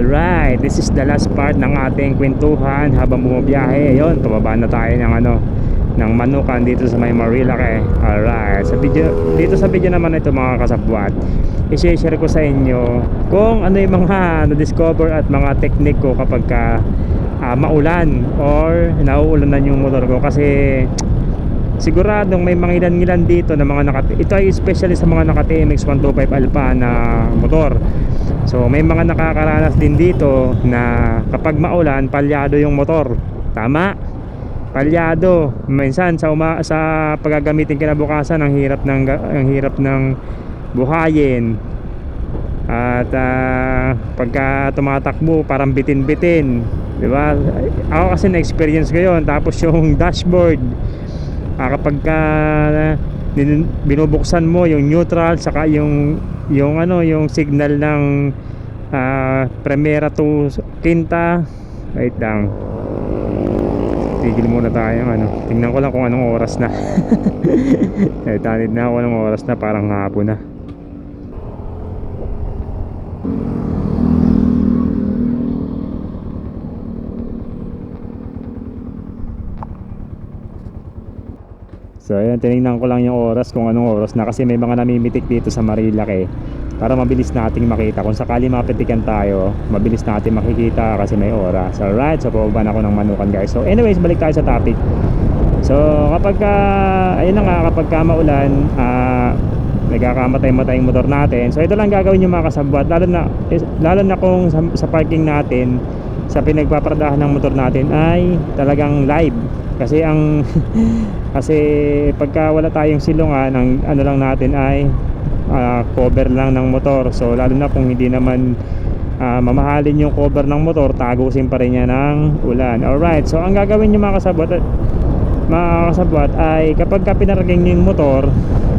Alright, this is the last part ng ating kwentuhan habang bumabiyahe. Ayun, pababa na tayo ng ano, ng manukan dito sa may Marilake. Alright, sa video, dito sa video naman ito mga kasabwat, i-share ko sa inyo kung ano yung mga na-discover at mga technique ko kapag ka ah, maulan or nauulanan yung motor ko kasi siguradong may mga ilan-ilan dito na mga naka ito ay especially sa mga naka TMX 125 Alpha na motor so may mga nakakaranas din dito na kapag maulan palyado yung motor. Tama. Palyado. Minsan sa uma, sa paggagamitin kinabukasan ang hirap ng ang hirap ng buhayin. At ah, pagka tumatakbo parang bitin-bitin. Di ba? Ako kasi na-experience ko yun. Tapos yung dashboard. Ah, kapag ka din- binubuksan mo yung neutral saka yung yung ano yung signal ng ah, primera to quinta. Wait lang. Tigil muna tayo ano. Tingnan ko lang kung anong oras na. Eh tanid na ako ng oras na. Parang hapon na So ayun, tinignan ko lang yung oras kung anong oras na kasi may mga namimitik dito sa Marilake para mabilis nating makita. Kung sakali mapitikan tayo, mabilis natin makikita kasi may oras. Alright, so pababa na ako ng manukan guys. So anyways, balik tayo sa topic. So kapag ka, ayun na nga, kapag ka maulan, ah, nagkakamatay-matay yung motor natin. So ito lang gagawin yung mga kasabwat, lalo na, lalo na kung sa, sa parking natin, sa pinagpaparadahan ng motor natin ay talagang live. Kasi ang kasi pagka wala tayong silungan, ang ano lang natin ay ah, cover lang ng motor. So lalo na kung hindi naman ah, mamahalin yung cover ng motor, tagusin pa rin niya ng ulan. Alright, so ang gagawin nyo mga kasabwat, mga kasabwat ay kapag ka pinaraging yung motor,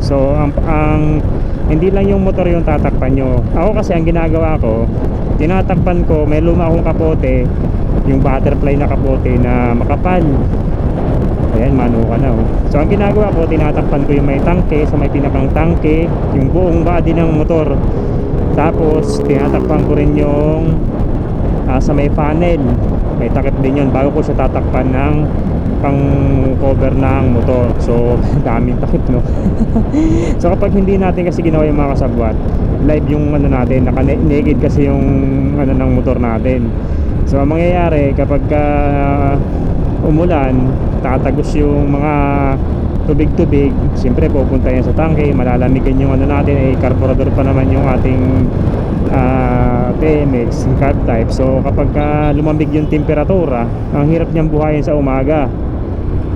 so ang, ang hindi lang yung motor yung tatakpan nyo. Ako kasi ang ginagawa ko, tinatakpan ko, may luma akong kapote, yung butterfly na kapote na makapal. Ayan, manuka na oh. So ang ginagawa ko, tinatakpan ko yung may tangke sa may pinakang tangke, yung buong body ng motor. Tapos tinatakpan ko rin yung ah, sa may funnel. May takip din yun bago ko siya tatakpan ng pang cover ng motor. So daming takip no. so kapag hindi natin kasi ginawa yung mga kasabwat, live yung ano natin, naka-naked kasi yung ano ng motor natin. So ang mangyayari kapag ka umulan, tatagos yung mga tubig-tubig, siyempre pupunta yan sa tangke, malalamigan yung ano natin, eh carburetor pa naman yung ating ah, TMX, yung carb type. So kapag ka lumamig yung temperatura, ang hirap niyang buhayin sa umaga.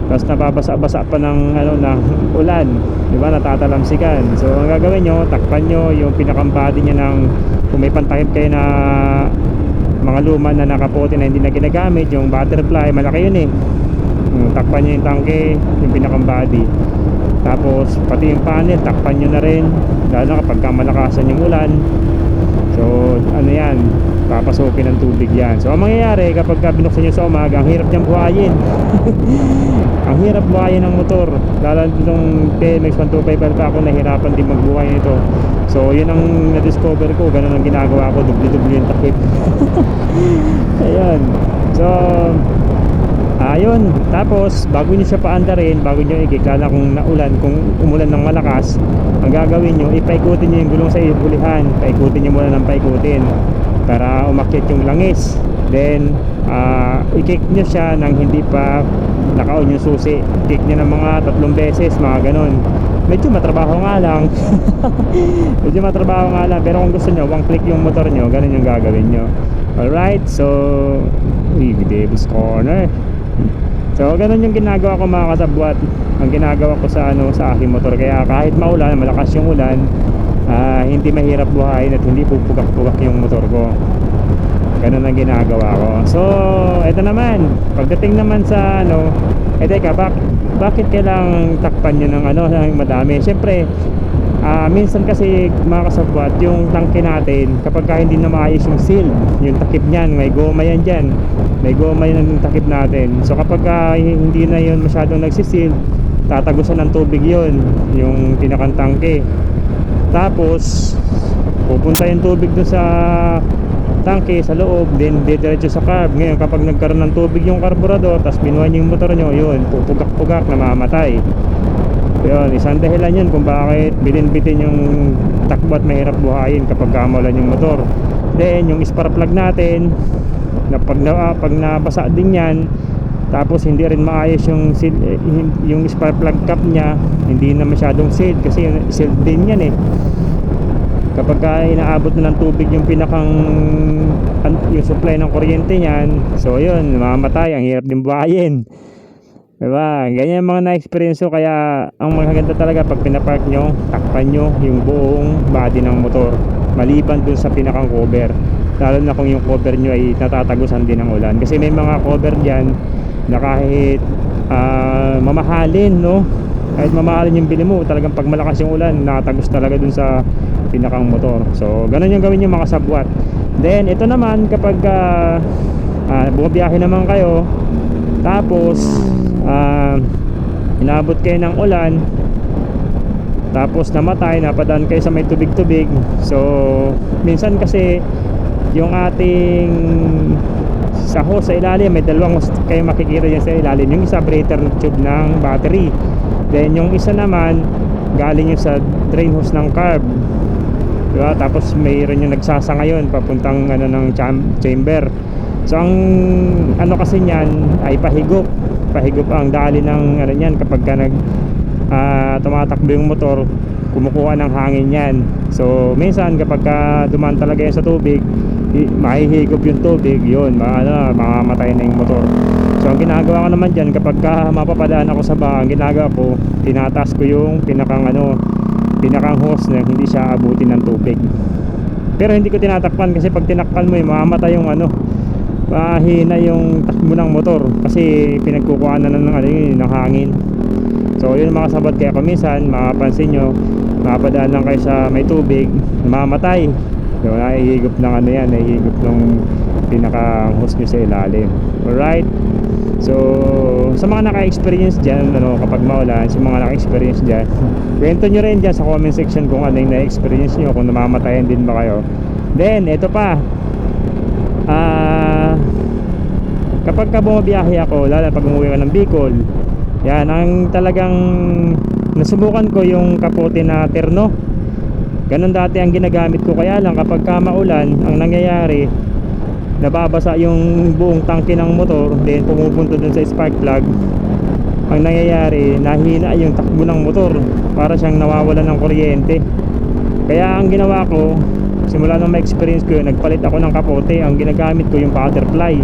Tapos nababasa-basa pa ng ano ng ulan, 'di ba? Natatalamsikan. So ang gagawin nyo, takpan nyo yung pinakang body niya ng kung may pantakip kayo na mga luma na nakapote na hindi na ginagamit, yung butterfly, malaki yun eh. Mm, Takpan nyo yung tangke, yung pinakang body. Tapos pati yung panel, takpan nyo na rin. Lalo na kapag ka malakasan yung ulan. So ano yan, papasukin ng tubig yan. So ang mangyayari kapag ka binuksan nyo sa umaga, ang hirap niyang buhayin. ang hirap buhayin ng motor. Lalo nitong TMX 125 pa ako nahirapan din magbuhay nito. So yun ang na-discover ko, ganun ang ginagawa ko, dubli-dubli yung takip. Ayan. So Ayun, tapos bago nyo siya paandarin, bago nyo ikikala kung naulan, kung umulan ng malakas, ang gagawin nyo, ipaikutin nyo yung gulong sa ibulihan, paikutin nyo muna ng paikutin para umakyat yung langis. Then, ah i-kick nyo siya nang hindi pa naka-on yung susi. Kick nyo ng mga tatlong beses, mga ganon. Medyo matrabaho nga lang. Medyo matrabaho nga lang, pero kung gusto nyo, one click yung motor nyo, ganun yung gagawin nyo. Alright, so, Davis Corner. So ganun yung ginagawa ko mga kasabwat. Ang ginagawa ko sa ano sa aking motor. Kaya kahit maulan, malakas yung ulan ah, Hindi mahirap buhayin at hindi pupugak-pugak yung motor ko. Ganun ang ginagawa ko. So eto naman. Pagdating naman sa ano Eh teka, bak bakit kailangang takpan nyo ng ano ng madami? Siyempre Ah, minsan kasi mga kasabwat, yung tangke natin, kapag ka hindi na maayos yung seal, yung takip niyan, may goma yan dyan. May goma yan ng takip natin. So kapag ka hindi na yun masyadong nagsisil, tatagusan ng tubig yun, yung pinakang tangke. Tapos, pupunta yung tubig doon sa tangke sa loob, then didiretso sa carb. Ngayon, kapag nagkaroon ng tubig yung karburador, tapos binuhan yung motor nyo, yun, pupugak-pugak, namamatay. Yun, isang dahilan yun kung bakit bitin-bitin yung takbo at mahirap buhayin kapag kamulan yung motor. Then, yung spark plug natin, na pag, na, ah, pag nabasa din yan, tapos hindi rin maayos yung eh, yung spark plug cap niya, hindi na masyadong sealed kasi sealed din yan eh kapag ka inaabot na ng tubig yung pinakang an- yung supply ng kuryente niyan so yun mamamatay ang hirap din buhayin diba? Ganyan mga na-experience ko. Kaya ang magaganda talaga pag pinapark nyo takpan nyo yung buong body ng motor maliban dun sa pinakang cover. Lalo na kung yung cover nyo ay natatagusan din ng ulan. Kasi may mga cover dyan na kahit ah, mamahalin no? Kahit mamahalin yung bili mo talagang pag malakas yung ulan nakatagos talaga dun sa pinakang motor. So ganun yung gawin yung mga sabwat then ito naman kapag uh, bumabiyahe naman kayo tapos ah, inabot kayo ng ulan tapos namatay napadaan kayo sa may tubig-tubig. So minsan kasi yung ating sa hose sa ilalim may dalawang hose kayo makikita dyan sa ilalim. Yung isa breather tube ng battery. Then yung isa naman galing yung sa drain hose ng carb. Diba? tapos mayroon yung nagsasa ngayon papuntang ano ng cham- chamber so ang ano kasi niyan ay pahigop. Pahigop ang dali ng ano niyan. Kapag ka nag ah, tumatakbo yung motor kumukuha ng hangin yan so minsan kapag ka dumaan talaga yan sa tubig mahihigop yung tubig yun ano, mamamatay na yung motor. So ang ginagawa ko naman dyan kapag ka mapapadaan ako sa baha ang ginagawa ko tinataas ko yung pinakang ano pinakang hose na hindi siya abutin ng tubig. Pero hindi ko tinatakpan kasi pag tinakpan mo yung mamamatay yung ano mahina yung takbo ng motor kasi pinagkukuha na ng, ano, yun, ng hangin So yun mga sabat kaya kung minsan mapapansin nyo mapadaan lang kayo sa may tubig mamatay. So, nahihigop ng ano yan nahihigop ng pinaka hose nyo sa ilalim. Alright? So sa mga naka-experience dyan ano, kapag maulan sa mga naka-experience dyan kwento nyo rin dyan sa comment section kung ano yung na-experience nyo kung namamatayan din ba kayo. Then ito pa kapag ka ako lalo pag umuwi ka ng Bicol yan ang talagang nasubukan ko yung kapote na terno. Ganun dati ang ginagamit ko kaya lang kapag ka maulan ang nangyayari nababasa yung buong tangke ng motor then pumupunto dun sa spark plug. Ang nangyayari nahina yung takbo ng motor para siyang nawawalan ng kuryente. Kaya ang ginawa ko simula nung ma-experience ko yun nagpalit ako ng kapote. Ang ginagamit ko yung butterfly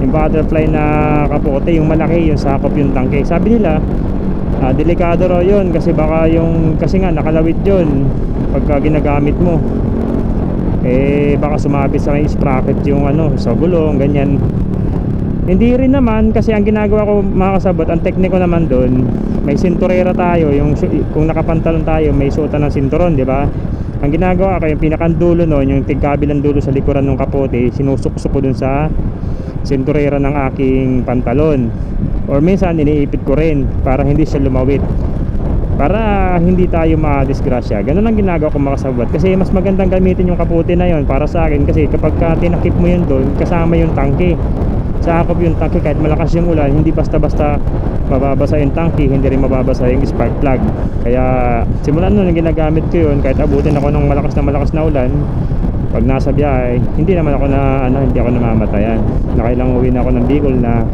yung butterfly na kapote yung malaki yung sakop yung tangke. Sabi nila ah, delikado raw yun kasi baka yung kasi nga nakalawit yun pagka ginagamit mo. Eh baka sumabit sa may sprocket yung ano sa gulong ganyan. Hindi rin naman kasi ang ginagawa ko mga kasabot ang tekniko naman doon may sinturera tayo yung kung nakapantalon tayo may suotan ng sinturon di ba? Ang ginagawa ko yung pinakandulo noon yung tigkabilang dulo sa likuran ng kapote sinusukso ko dun sa sinturera ng aking pantalon. Or minsan iniipit ko rin para hindi siya lumawit. Para hindi tayo ma-disgrasya. Ganun ang ginagawa ko mga kasabot kasi mas magandang gamitin yung kapote na yon para sa akin. Kasi kapag ka tinakip mo yun doon kasama yung tangke. Sakop yung tangke kahit malakas yung ulan hindi basta-basta mababasa yung tangke hindi rin mababasa yung spark plug. Kaya simulan nun ginagamit ko yun. Kahit abutin ako ng malakas na malakas na ulan pag nasa biyahe hindi naman ako na ano hindi ako namamatayan. Nakailang uwi na ako ng Bicol na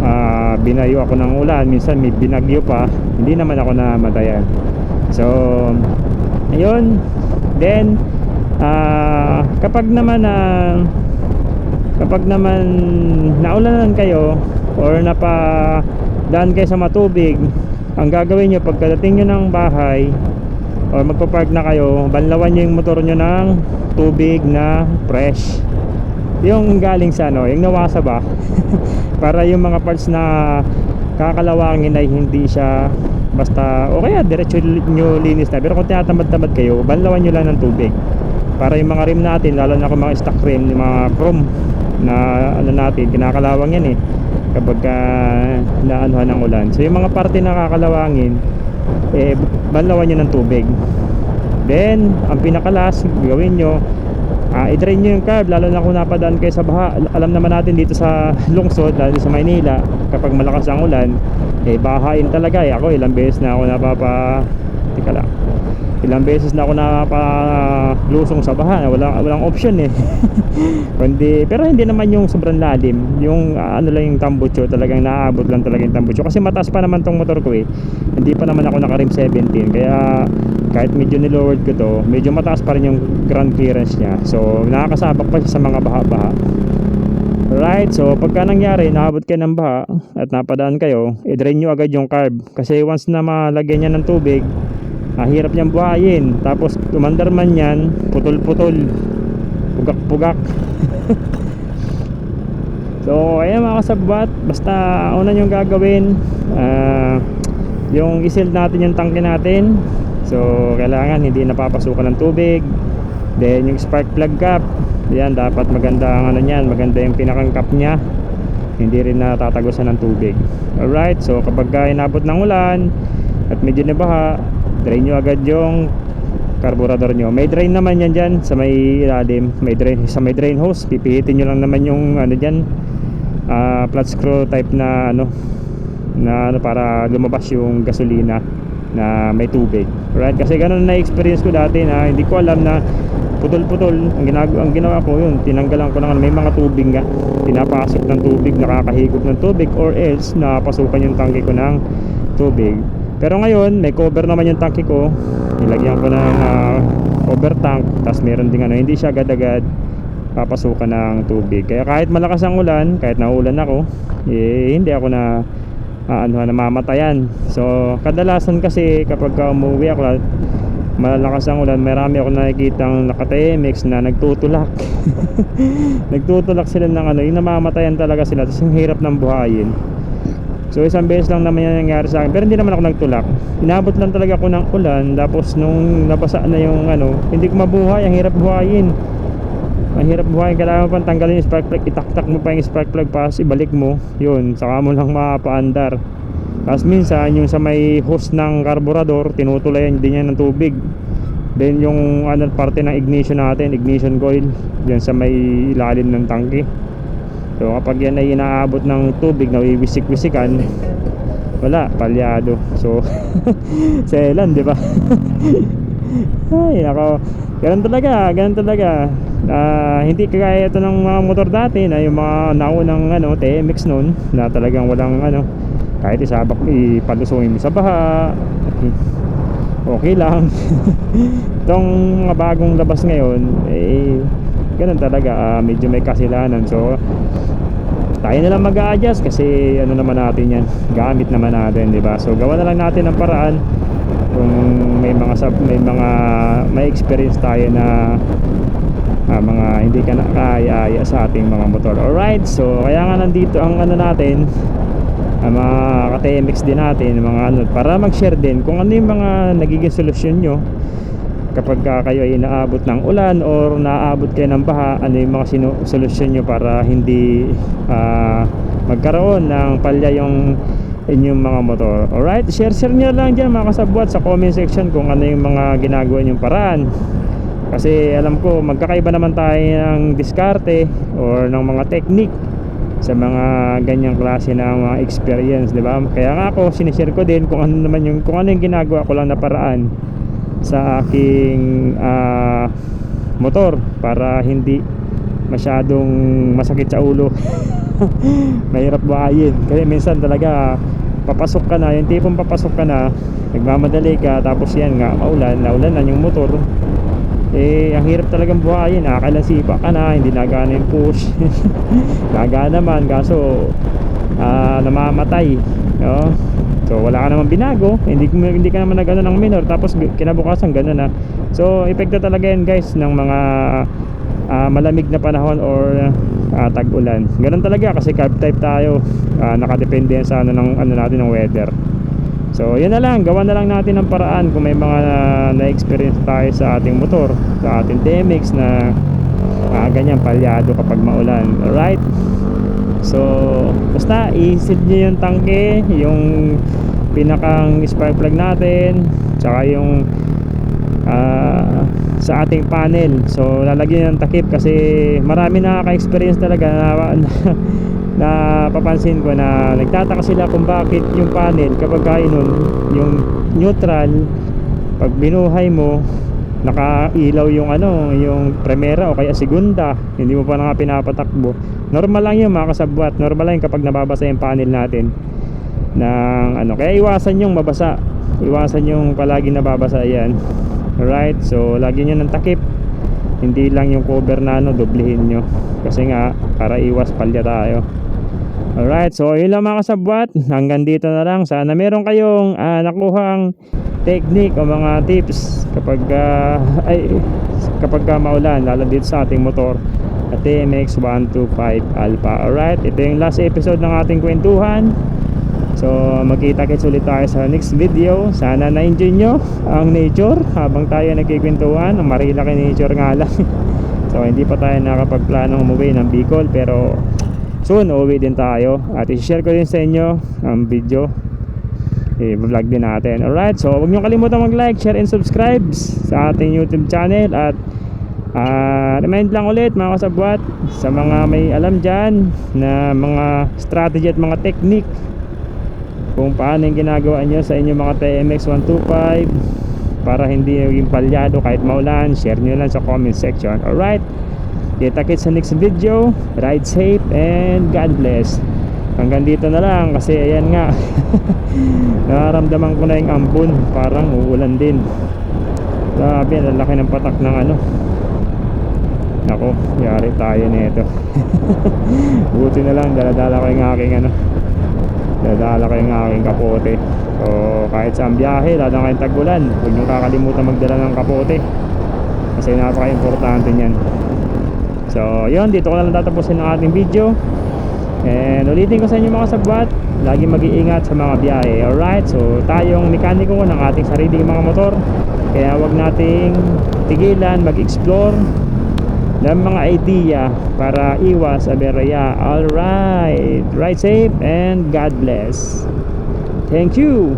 ah, binayo ako ng ulan minsan may binagyo pa hindi naman ako namatayan so ayun. Then ah, kapag naman na kapag naman naulanan kayo or napa daan kayo sa matubig ang gagawin nyo pagkadating nyo ng bahay or magpa-park na kayo banlawan nyo yung motor nyo ng tubig na fresh. Yung galing sa ano yung nawasa ba? Para yung mga parts na kakalawangin ay hindi siya basta o kaya diretso nyo linis na. Pero kung tinatamad-tamad kayo banlawan nyo lang ng tubig. Para yung mga rim natin lalo na kung mga stock rim yung mga chrome na ano natin kinakalawang yan eh. Kapag uh, naanuhan ng ulan. So yung mga parte na kakalawangin eh banlawan nyo ng tubig then ang pinakalas gawin nyo Ah, i-drain nyo yung carb lalo na kung napadaan kayo sa baha. Al- Alam naman natin dito sa lungsod, lalo sa Maynila, kapag malakas ang ulan, eh bahain talaga eh. Ako ilang beses na ako napapa Teka lang. Ilang beses na ako napalusong sa baha. Wala walang option eh. Kundi pero hindi naman yung sobrang lalim. Yung ah, ano lang yung tambucho, talagang naaabot lang talaga yung tambucho kasi mataas pa naman tong motor ko eh. Hindi pa naman ako naka rim 17 kaya kahit medyo nilowered ko to, medyo mataas pa rin yung ground clearance niya. So, nakakasabak pa siya sa mga baha-baha. Right, so pagka nangyari, naabot kayo ng baha at napadaan kayo, i-drain nyo agad yung carb. Kasi once na malagyan niya ng tubig, ah, hirap niyang buhayin. Tapos tumandar man yan, putol-putol, pugak-pugak. so, ayan mga kasabbat, basta una nyo gagawin, ah, yung isil natin yung tangke natin. So, kailangan hindi napapasukan ng tubig. Then, yung spark plug cap, yan, dapat maganda ang ano niyan, maganda yung pinakang cap niya. Hindi rin natatagosan ng tubig. Alright, so kapag ka inabot ng ulan at medyo nabaha, drain nyo agad yung carburetor nyo. May drain naman yan dyan sa may ilalim. May drain, sa may drain hose, pipihitin nyo lang naman yung ano dyan, ah, flat screw type na ano, na ano para lumabas yung gasolina na may tubig. Right? Kasi ganun na experience ko dati na hindi ko alam na putol-putol. Ang ginagawa, ang ginawa ko yun, tinanggalan ko ng ano, may mga tubig nga. Pinapasok ng tubig, nakakahigop ng tubig or else napasukan yung tangke ko ng tubig. Pero ngayon, may cover naman yung tangke ko. Nilagyan ko ng ah, cover tank, tapos meron ding ano, hindi siya agad-agad papasukan ng tubig. Kaya kahit malakas ang ulan, kahit naulan ako, eh, hindi ako na ah, ano, namamatayan. So, kadalasan kasi kapag ka umuwi ako, malakas ang ulan, marami ako nakikitang naka-TMX na nagtutulak. nagtutulak sila ng ano, yung namamatayan talaga sila, tapos yung hirap ng buhayin. So isang beses lang naman yan nangyari sa akin. Pero hindi naman ako nagtulak. Inabot lang talaga ako ng ulan Tapos nung nabasa na yung ano Hindi ko mabuhay, ang hirap buhayin. Ang hirap buhayin, kailangan pang tanggalin yung spark plug Itaktak mo pa yung spark plug Tapos ibalik mo. Yun, saka mo lang mapaandar Tapos minsan yung sa may hose ng carburetor Tinutulayan din yan ng tubig. Then yung ano, parte ng ignition natin Ignition coil Diyan sa may ilalim ng tangke So kapag yan ay inaabot ng tubig na wiwisik-wisikan, wala, palyado. So selan, di ba? Ay, ako, ganun talaga, ganun talaga. Ah, hindi kagaya ito ng mga motor dati na yung mga naunang ano, TMX noon na talagang walang ano, kahit isabak ipalusungin mo sa baha. Okay lang. Itong mga bagong labas ngayon, eh, ganun talaga, ah, medyo may kasilanan. So, tayo na lang mag-a-adjust kasi ano naman natin yan gamit naman natin di ba so gawa na lang natin ng paraan kung may mga sub, may mga may experience tayo na ah, mga hindi ka na kaya sa ating mga motor alright so kaya nga nandito ang ano natin ang mga ka-TMX din natin mga ano para mag-share din kung ano yung mga nagiging solusyon nyo kapag ka kayo ay inaabot ng ulan or naaabot kayo ng baha ano yung mga sinu- solusyon nyo para hindi ah, magkaroon ng palya yung inyong mga motor? Alright share share nyo lang dyan mga kasabwat sa comment section kung ano yung mga ginagawa nyong paraan. Kasi alam ko magkakaiba naman tayo ng diskarte or ng mga technique sa mga ganyang klase ng mga experience, 'di ba? Kaya nga ako sinishare ko din kung ano naman yung kung ano yung ginagawa ko lang na paraan sa aking ah, motor para hindi masyadong masakit sa ulo. Mahirap buhayin. Kasi minsan talaga papasok ka na, yung tipong papasok ka na, nagmamadali ka tapos yan nga maulan, naulan na yung motor eh ang hirap talagang buhayin nakakailang sipa ka na hindi nagana yung push nagana naman kaso ah, namamatay no? So wala ka naman binago hindi, hindi ka naman nagano ng minor tapos kinabukasan gano'n na so epekto talaga yan guys ng mga ah, malamig na panahon or ah, tag-ulan ganun talaga kasi carb type tayo ah, nakadepende sa ano, ng, ano natin ng weather So, yun na lang. Gawa na lang natin ng paraan kung may mga na-experience tayo sa ating motor, sa ating DMX na ah, ganyan palyado kapag maulan. Alright? So, basta isid nyo yung tangke, yung pinakang spark plug natin, tsaka yung ah, sa ating panel. So lalagyan ng takip kasi marami nakaka-experience talaga na, na, na papansin ko na nagtataka sila kung bakit yung panel kapag kain nun yung neutral pag binuhay mo nakailaw yung ano yung primera o kaya segunda. Hindi mo pa na nga pinapatakbo. Normal lang yun mga kasabwat. Normal lang kapag nababasa yung panel natin ng ano. Kaya iwasan yung mabasa. Iwasan yung palagi nababasa yan alright so lagyan nyo ng takip. Hindi lang yung cover na ano doblehin nyo. Kasi nga para iwas palya tayo. Alright so yun lang mga kasabwat. Hanggang dito na lang. Sana meron kayong ah, nakuhang technique o mga tips kapag ah, ay kapag ka maulan lalo dito sa ating motor at TMX 125 Alpha. Alright ito yung last episode ng ating kwentuhan. So magkita kits ulit tayo sa next video. Sana na-enjoy nyo ang nature habang tayo nagkikwentuhan. Ang marilaki nature nga lang. So hindi pa tayo nakapagplanong umuwi ng Bicol pero soon uuwi din tayo. At i-share ko din sa inyo ang video i-vlog din natin. Alright so huwag nyo kalimutan mag-like, share and subscribe sa ating youtube channel. At ah, remind lang ulit mga kasabwat sa mga may alam dyan na mga strategy at mga technique kung paano yung ginagawa nyo sa inyong mga TMX 125 para hindi yung palyado kahit maulan. Share nyo lang sa comment section. Alright kita kits sa next video. Ride safe and God bless hanggang dito na lang kasi ayan nga nararamdaman ko na yung ambon parang uulan din grabe ang laki ng patak ng ano Nako, yari tayo nito. Buti na lang, daladala ko yung aking ano. Daladala ko yung aking kapote. So, kahit saan biyahe, lalo kayong tagulan, huwag nyo kakalimutan magdala ng kapote. Kasi napaka-importante niyan. So, yun, dito ko na lang tatapusin ang ating video. And ulitin ko sa inyo mga sabwat, lagi mag-iingat sa mga biyahe. Alright, so tayong mekaniko ng ating sariling mga motor. Kaya wag nating tigilan, mag-explore ng mga idea para iwas aberya. Alright, ride safe and God bless. Thank you.